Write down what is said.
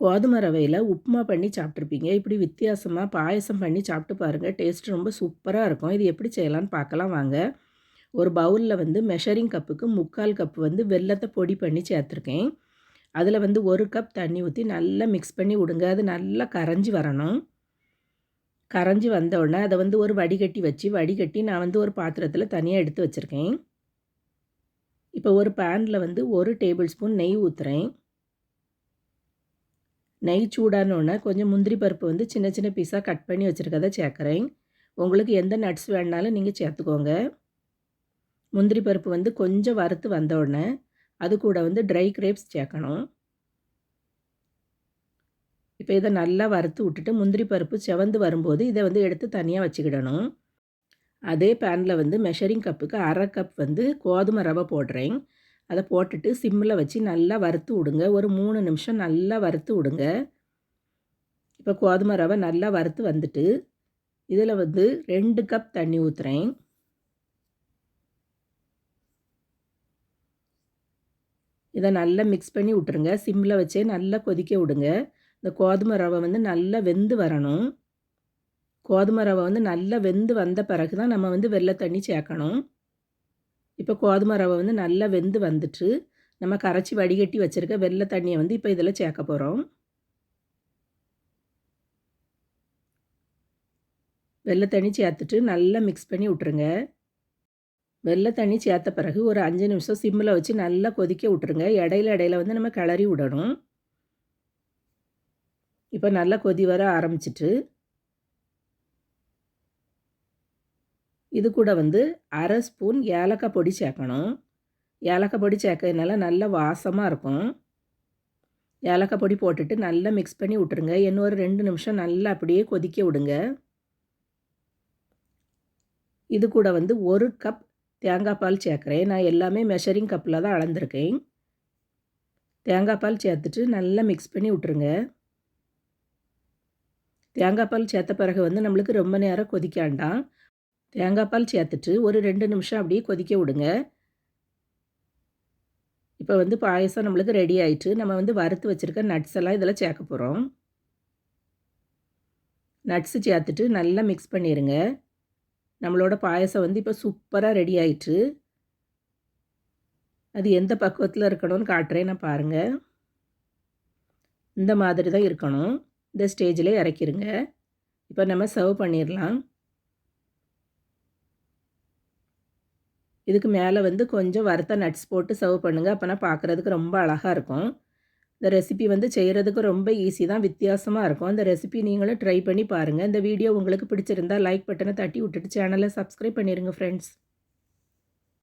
கோதுமை ரவையில் உப்புமா பண்ணி சாப்பிட்ருப்பீங்க இப்படி வித்தியாசமாக பாயசம் பண்ணி சாப்பிட்டு பாருங்கள் டேஸ்ட் ரொம்ப சூப்பராக இருக்கும். இது எப்படி செய்யலான்னு பார்க்கலாம் வாங்க. ஒரு பவுலில் வந்து மெஷரிங் கப்புக்கு முக்கால் கப்பு வந்து வெல்லத்தை பொடி பண்ணி சேர்த்துருக்கேன். அதில் வந்து ஒரு கப் தண்ணி ஊற்றி நல்லா மிக்ஸ் பண்ணி விடுங்க. அது நல்லா கரைஞ்சி வரணும். கரைஞ்சி வந்த உடனே அதை வந்து ஒரு வடிகட்டி வச்சு வடிகட்டி நான் வந்து ஒரு பாத்திரத்தில் தனியாக எடுத்து வச்சுருக்கேன். இப்போ ஒரு பேனில் வந்து ஒரு டேபிள் ஸ்பூன் நெய் ஊற்றுறேன் நெய் சூடானோடனே கொஞ்சம் முந்திரி பருப்பு வந்து சின்ன சின்ன பீஸாக கட் பண்ணி வச்சுருக்கதை சேர்க்குறேன். உங்களுக்கு எந்த நட்ஸ் வேணாலும் நீங்கள் சேர்த்துக்கோங்க. முந்திரி பருப்பு வந்து கொஞ்சம் வறுத்து வந்த உடனே அது கூட வந்து ட்ரை கிரேப்ஸ் சேர்க்கணும். இப்போ இதை நல்லா வறுத்து விட்டுட்டு முந்திரி பருப்பு செவந்து வரும்போது இதை வந்து எடுத்து தனியாக வச்சுக்கிடணும். அதே பேனில் வந்து மெஷரிங் கப்புக்கு அரை கப் வந்து கோதுமை ரவை போடுறேன். அதை போட்டுட்டு சிம்மில் வச்சு நல்லா வறுத்து விடுங்க. ஒரு மூணு நிமிஷம் நல்லா வறுத்து விடுங்க. இப்போ கோதுமை ரவை நல்லா வறுத்து வந்துட்டு இதில் வந்து ரெண்டு கப் தண்ணி ஊற்றுறேன் இதை நல்லா மிக்ஸ் பண்ணி விட்டுருங்க. சிம்மில் வச்சே நல்லா கொதிக்க விடுங்க. இந்த கோதுமை ரவை வந்து நல்லா வெந்து வரணும். கோதுமை ரவை வந்து நல்லா வெந்து வந்த பிறகு தான் நம்ம வந்து வெள்ளை தண்ணி சேர்க்கணும். இப்போ கோதுமை ரவை வந்து நல்லா வெந்து வந்துட்டு நம்ம கரைச்சி வடிகட்டி வச்சுருக்க வெள்ளை தண்ணியை வந்து இப்போ இதில் சேர்க்க போகிறோம். வெள்ளை தண்ணி சேர்த்துட்டு நல்லா மிக்ஸ் பண்ணி விட்ருங்க வெள்ளை தண்ணி சேர்த்த பிறகு ஒரு அஞ்சு நிமிஷம் சிம்மில் வச்சு நல்லா கொதிக்க விட்ருங்க இடையில இடையில வந்து நம்ம கிளறி விடணும். இப்போ நல்லா கொதி வர ஆரம்பிச்சிட்டு இது கூட வந்து அரை ஸ்பூன் ஏலக்காய் பொடி சேர்க்கணும். ஏலக்காய் பொடி சேர்க்கறதுனால நல்ல வாசமாக இருக்கும். ஏலக்காய் பொடி போட்டுட்டு நல்லா மிக்ஸ் பண்ணி விட்ருங்க இன்னும் ஒரு ரெண்டு நிமிஷம் நல்லா அப்படியே கொதிக்க விடுங்க. இது கூட வந்து ஒரு கப் தேங்காய் பால் சேர்க்குறேன். நான் எல்லாமே மெஷரிங் கப்பில் தான் அளந்துருக்கேன். தேங்காய் பால் சேர்த்துட்டு நல்லா மிக்ஸ் பண்ணி விட்ருங்க தேங்காய் பால் சேர்த்த பிறகு வந்து நம்மளுக்கு ரொம்ப நேரம் கொதிக்காண்டாம் தேங்காய் பால் சேர்த்துட்டு ஒரு ரெண்டு நிமிஷம் அப்படியே கொதிக்க விடுங்க. இப்போ வந்து பாயசம் நம்மளுக்கு ரெடி ஆயிட்டு நம்ம வந்து வறுத்து வச்சுருக்க நட்ஸ் எல்லாம் இதில் சேர்க்க போகிறோம் நட்ஸு சேர்த்துட்டு நல்லா மிக்ஸ் பண்ணிடுங்க நம்மளோட பாயசம் வந்து இப்போ சூப்பராக ரெடி ஆயிட்டு அது எந்த பக்குவத்தில் இருக்கணும்னு காட்டுறேன் நான் பாருங்கள் இந்த மாதிரி தான் இருக்கணும். இந்த ஸ்டேஜில் இறக்கிருங்க. இப்போ நம்ம சர்வ் பண்ணிடலாம் இதுக்கு மேலே வந்து கொஞ்சம் வறுத்த நட்ஸ் போட்டு சர்வ் பண்ணுங்கள் அப்போனா பார்க்குறதுக்கு ரொம்ப அழகாக இருக்கும். இந்த ரெசிபி வந்து செய்கிறதுக்கு ரொம்ப ஈஸி தான் வித்தியாசமாக இருக்கும். அந்த ரெசிபி நீங்களும் ட்ரை பண்ணி பாருங்கள் இந்த வீடியோ உங்களுக்கு பிடிச்சிருந்தா லைக் பட்டனை தட்டி விட்டுட்டு சேனலை சப்ஸ்கிரைப் பண்ணிடுங்க ஃப்ரெண்ட்ஸ்